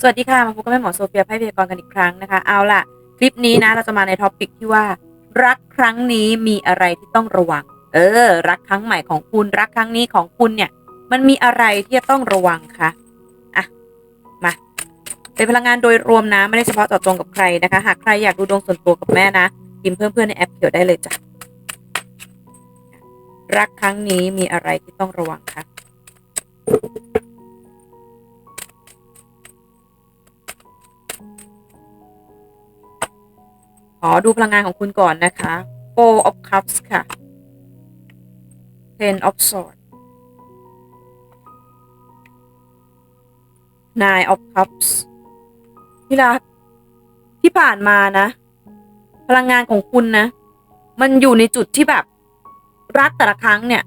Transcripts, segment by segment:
สวัสดีค่ะ มาพบกับแม่หมอโซเฟียไพ่พยากรกันอีกครั้งนะคะ เอาล่ะ คลิปนี้นะ เราจะมาในท็อปิกที่ว่า รักครั้งนี้มีอะไรที่ต้องระวัง เออ รักครั้งใหม่ของคุณรักครั้งนี้ของคุณเนี่ย มันมีอะไรที่จะต้องระวังคะอะมาเป็นพลังงานโดยรวมนะ ไม่ได้เฉพาะเจาะจงกับใครนะคะ หากใครอยากดูดวงส่วนตัวกับแม่นะพิมพ์เพื่อนๆในแอปเขียวได้เลยจ้ะรักครั้งนี้มีอะไรที่ต้องระวังคะ อดูพลังงานของคุณก่อนนะคะ Four of Cups ค่ะ Ten of Swords Nine of Cups ที่รักที่ผ่านมานะ พลังงานของคุณนะ มันอยู่ในจุดที่แบบรักแต่ละครั้งเนี่ย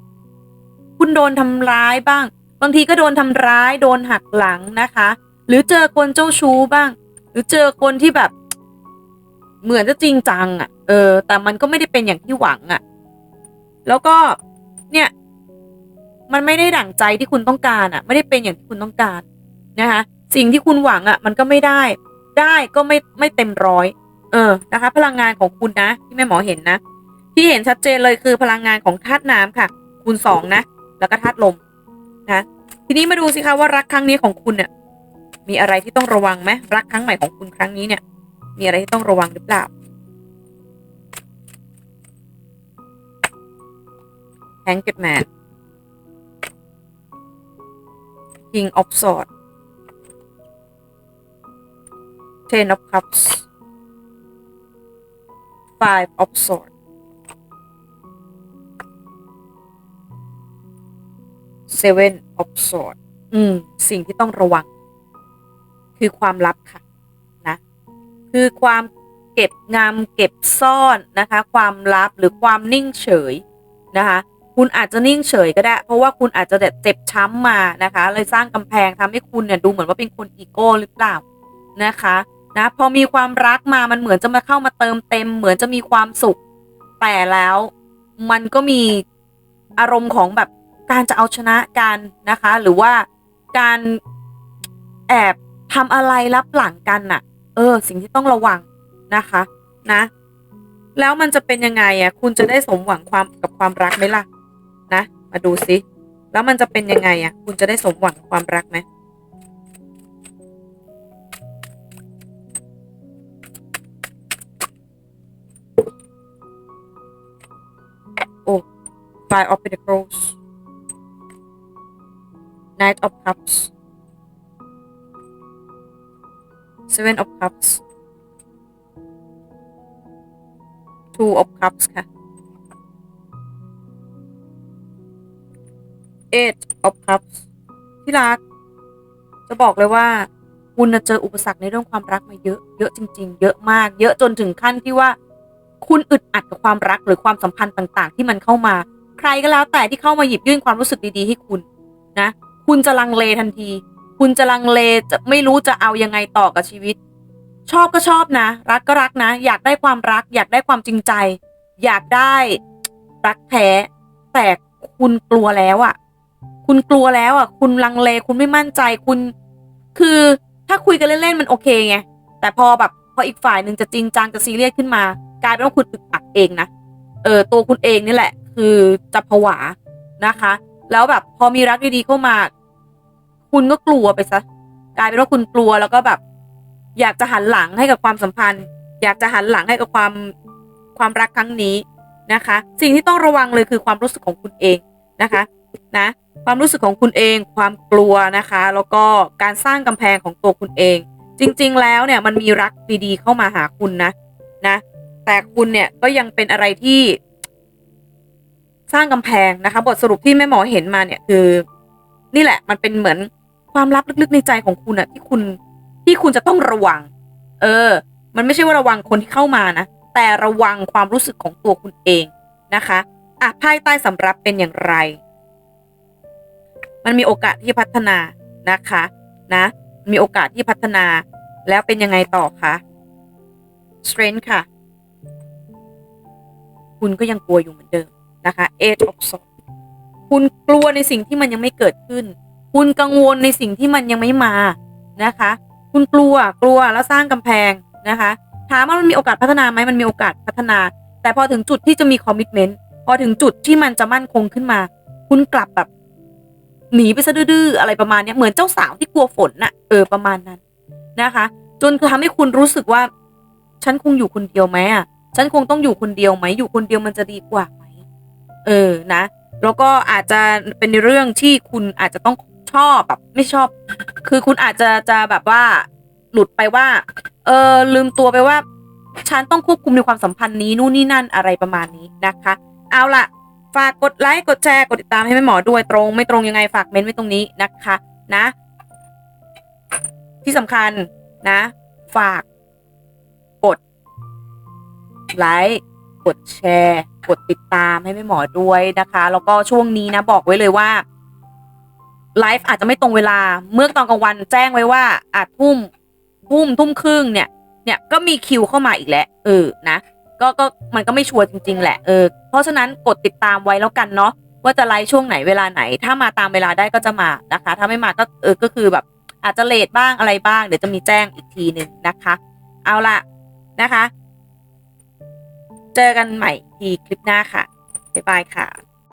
คุณโดนทำร้ายบ้าง บางทีก็โดนทำร้าย โดนหักหลังนะคะ หรือเจอคนเจ้าชู้บ้าง หรือเจอคนที่แบบ เหมือนจะจริงจังอะ่ะ เออ แต่มันก็ไม่ได้เป็นอย่างที่หวังอะ่ะ แล้วก็เนี่ย มันไม่ได้ดั่งใจที่คุณต้องการอะ่ะ ไม่ได้เป็นอย่างที่คุณต้องการนะคะสิ่งที่คุณหวังอะ่ะ มันก็ไม่ได้ ได้ก็ไม่ไม่เต็มร้อย เออนะคะ พลังงานของคุณนะที่แม่หมอเห็นนะที่เห็นชัดเจนเลยคือพลังงานของธาตุน้ำค่ะ คูณสองนะแล้วก็ธาตุลมนะทีนี้มาดูสิคะว่ารักครั้งนี้ของคุณเนี่ยมีอะไรที่ต้องระวังไหมรักครั้งใหม่ของคุณครั้งนี้เนี่ย มีอะไรที่ต้องระวังหรือเปล่า Hanged Man King of Swords Ten of Cups Five of Swords Seven of Swords อืม สิ่งที่ต้องระวัง คือความลับค่ะ คือความเก็บงำเก็บซ่อนนะคะ ความลับหรือความนิ่งเฉยนะคะ คุณอาจจะนิ่งเฉยก็ได้ เพราะว่าคุณอาจจะเจ็บช้ำมานะคะเลยสร้างกำแพงทำให้คุณเนี่ยดูเหมือนว่าเป็นคนอีโก้หรือเปล่านะคะนะพอมีความรักมามันเหมือนจะมาเข้ามาเติมเต็ม เหมือนจะมีความสุข แต่แล้วมันก็มีอารมณ์ของแบบการจะเอาชนะกันนะคะ หรือว่าการแอบทำอะไรลับหลังกันน่ะ เออ สิ่งที่ต้องระวังนะคะนะ แล้วมันจะเป็นยังไงอะ คุณจะได้สมหวังความกับความรักไหมล่ะ นะ มาดูสิแล้วมันจะเป็นยังไงอะ คุณจะได้สมหวังความรักไหมโอ้ Five of Pentacles Knight of Cups Seven of Cups Two of Cups ค่ะ Eight of Cups ที่รัก จะบอกเลยว่า คุณน่ะเจออุปสรรคในเรื่องความรักมาเยอะเยอะจริง ๆ เยอะมาก เยอะจนถึงขั้นที่ว่า คุณอึดอัดกับความรักหรือความสัมพันธ์ต่างๆ ที่มันเข้ามา ใครก็แล้วแต่ที่เข้ามาหยิบยื่นความรู้สึกดีๆ ให้คุณนะ คุณจะลังเลทันที คุณจะลังเลจะไม่รู้จะเอายังไงต่อกับชีวิต ชอบก็ชอบนะ รักก็รักนะ อยากได้ความรัก อยากได้ความจริงใจ อยากได้รักแท้แต่คุณกลัวแล้วอะ่ะ คุณกลัวแล้วอะ่ะ คุณลังเลคุณไม่มั่นใจคุณ คือถ้าคุยกันเล่นๆมันโอเคไงแต่พอแบบพออีกฝ่ายหนึ่งจะจริงจังจะซีเรียสขึ้นมา กลายเป็นว่าคุณอึดอัดเองนะเออตัวคุณเองนี่แหละ คือจะผวานะคะ แล้วแบบพอมีรักดีๆเข้ามา คุณก็กลัวไปซะกลายเป็นว่าคุณกลัวแล้วก็แบบ อยากจะหันหลังให้กับความสัมพันธ์ อยากจะหันหลังให้กับความความรักครั้งนี้นะคะ สิ่งที่ต้องระวังเลยคือความรู้สึกของคุณเองนะคะนะความรู้สึกของคุณเอง ความกลัวนะคะ แล้วก็การสร้างกำแพงของตัวคุณเอง จริง ๆ แล้วเนี่ยมันมีรักดีๆเข้ามาหาคุณนะนะแต่คุณเนี่ยก็ยังเป็นอะไรที่ สร้างกำแพงนะคะ บทสรุปที่แม่หมอเห็นมาเนี่ยคือ นี่แหละมันเป็นเหมือน ความลับลึกๆในใจของคุณอะที่คุณที่คุณจะต้องระวัง เออ มันไม่ใช่ว่าระวังคนที่เข้ามานะ แต่ระวังความรู้สึกของตัวคุณเองนะคะอะไพ่ใต้สำรับเป็นอย่างไร มันมีโอกาสที่พัฒนานะคะนะ มีโอกาสที่พัฒนา แล้วเป็นยังไงต่อคะ strength ค่ะ คุณก็ยังกลัวอยู่เหมือนเดิมนะคะ eight of swords คุณกลัวในสิ่งที่มันยังไม่เกิดขึ้น คุณกังวลในสิ่งที่มันยังไม่มานะคะ คุณกลัวกลัวแล้วสร้างกำแพงนะคะถามว่ามันมีโอกาสพัฒนาไหมมันมีโอกาสพัฒนา แต่พอถึงจุดที่จะมีคอมมิชเมนต์พอถึงจุดที่มันจะมั่นคงขึ้นมา คุณกลับแบบหนีไปซะดื้ออะไรประมาณนี้เหมือนเจ้าสาวที่กลัวฝนน่ะเออประมาณนั้นนะคะ จนทำให้คุณรู้สึกว่า ฉันคงอยู่คนเดียวไหมอะฉันคงต้องอยู่คนเดียวไหมอยู่คนเดียวมันจะดีกว่าไหมเออนะ แล้วก็อาจจะเป็นในเรื่องที่คุณอาจจะต้อง ชอบแบบไม่ชอบ คือคุณอาจจะจะแบบว่าหลุดไปว่า เออลืมตัวไปว่า ฉันต้องควบคุมในความสัมพันธ์นี้นู่นนี่นั่นอะไรประมาณนี้นะคะ เอาล่ะฝากกดไลค์กดแชร์กดติดตามให้แม่หมอด้วยตรง ไม่ตรงยังไงฝากเม้นต์ไว้ตรงนี้นะคะนะ ที่สำคัญนะ ฝากกดไลค์กดแชร์ กดติดตามให้แม่หมอด้วยนะคะ แล้วก็ช่วงนี้นะบอกไว้เลยว่า ไลฟ์อาจจะไม่ตรงเวลา เมื่อตอนกลางวันแจ้งไว้ว่าอาจทุ่มทุ่มทุ่มครึ่งเนี่ย เนี่ยก็มีคิวเข้ามาอีกแล้วเออนะก็ก็มันก็ไม่ชัวร์จริง ๆ แหละเออเพราะฉะนั้นกดติดตามไว้แล้วกันเนาะว่าจะไลฟ์ช่วงไหนเวลาไหน ถ้ามาตามเวลาได้ก็จะมานะคะ ถ้าไม่มาก็เออก็คือแบบ อาจจะเลทบ้างอะไรบ้าง เดี๋ยวจะมีแจ้งอีกทีหนึ่งนะคะ เอาละนะคะ เจอกันใหม่ทีคลิปหน้าค่ะบ๊ายบายค่ะ